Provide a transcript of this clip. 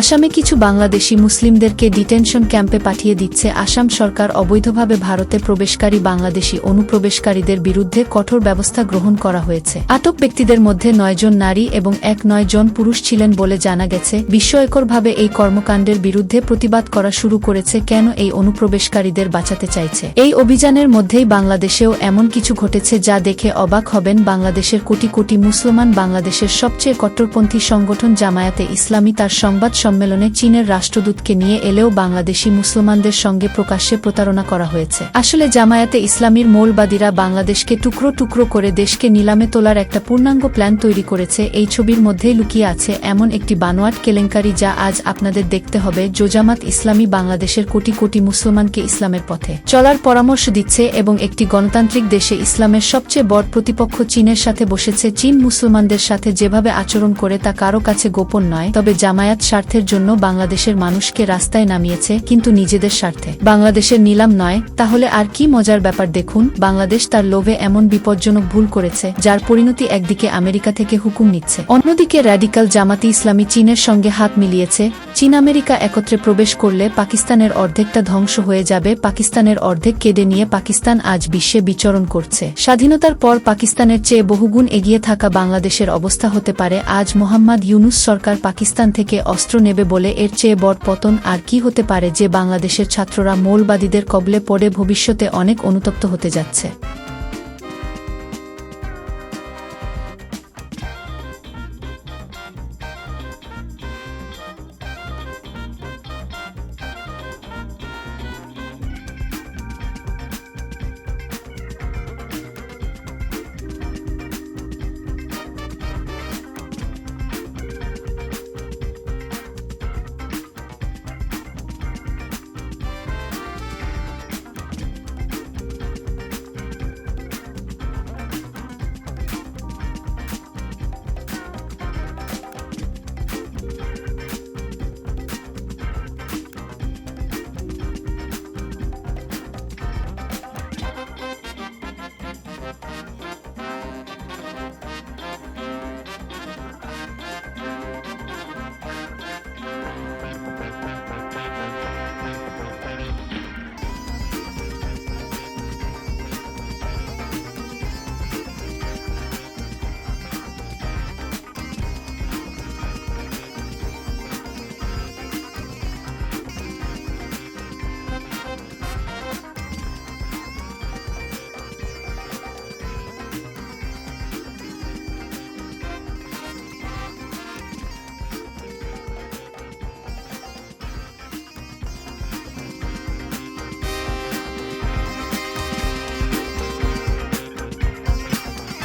আসামে কিছু বাংলাদেশি মুসলিমদেরকে ডিটেনশন ক্যাম্পে পাঠিয়ে দিচ্ছে আসাম সরকার। অবৈধভাবে ভারতে প্রবেশকারী বাংলাদেশি অনুপ্রবেশকারীদের বিরুদ্ধে কঠোর ব্যবস্থা গ্রহণ করা হয়েছে। আটক ব্যক্তিদের মধ্যে নয়জন নারী এবং এক নয় জন পুরুষ ছিলেন বলে জানা গেছে। বিস্ময়করভাবে এই কর্মকাণ্ডের বিরুদ্ধে প্রতিবাদ করা শুরু করেছে কেন এই অনুপ্রবেশকারীদের বাঁচাতে চাইছে। এই অভিযানের মধ্যেই বাংলাদেশেও এমন কিছু ঘটেছে যা দেখে অবাক হবেন বাংলাদেশের কোটি কোটি মুসলমান। বাংলাদেশের সবচেয়ে কট্টরপন্থী সংগঠন জামায়াতে ইসলামী তার সংবাদ সম্মেলনে চীনের রাষ্ট্রদূতকে নিয়ে এলেও বাংলাদেশি মুসলমানদের সঙ্গে প্রকাশ্যে প্রতারণা করা হয়েছে। আসলে জামায়াতে ইসলামীর মৌলবাদীরা বাংলাদেশকে টুকরো টুকরো করে দেশকে নিলামে তোলার একটা পূর্ণাঙ্গ প্ল্যান তৈরি করেছে, এই ছবির মধ্যেই লুকিয়ে আছে এমন একটি বানোয়াট কেলেঙ্কারি যা আজ আপনাদের দেখতে হবে জোজামাত ইসলামী বাংলাদেশের কোটি কোটি মুসলমানকে ইসলামের পথে। চলার পরামর্শ দিচ্ছে এবং একটি গণতান্ত্রিক দেশে ইসলামের সবচেয়ে বড় প্রতিপক্ষ চীনের সাথে বসেছে চীন মুসলমানদের সাথে যেভাবে আচরণ করে তা কারও কাছে গোপন নয়, তবে জামায়াত স্বার্থের জন্য বাংলাদেশের মানুষকে রাস্তায় নামিয়েছে কিন্তু নিজেদের স্বার্থে। বাংলাদেশের নিলাম নয়, তাহলে আর কি মজার ব্যাপার দেখুন? বাংলাদেশ তার লোভে এমন বিপজ্জনক ভুল করেছে, যার পরিণতি একদিকে আমেরিকা থেকে হুকুম নিচ্ছে। অন্যদিকে র্যাডিক্যাল জামাতি ইসলামী চীনের সঙ্গে হাত মিলিয়েছে। চীন আমেরিকা একত্রে প্রবেশ করলে পাকিস্তানের অর্ধেকটা ধ্বংস হয়ে যাবে, পাকিস্তানের অর্ধেক কেড়ে নিয়ে পাকিস্তান আজ বিশ্বে বিচরণ করছে। স্বাধীনতার পর পাকিস্তানের চেয়ে বহুগুণ এগিয়ে থাকা বাংলাদেশের অবস্থা হতে পারে আজ মোহাম্মদ ইউনুস সরকার পাকিস্তান থেকে অস্ত্র নেবে বলে এর চেয়ে বড় পতন আর কি হতে পারে যে বাংলাদেশের ছাত্ররা মৌলবাদীদের কবলে পড়ে ভবিষ্যতে অনেক অনুতপ্ত হতে যাচ্ছে।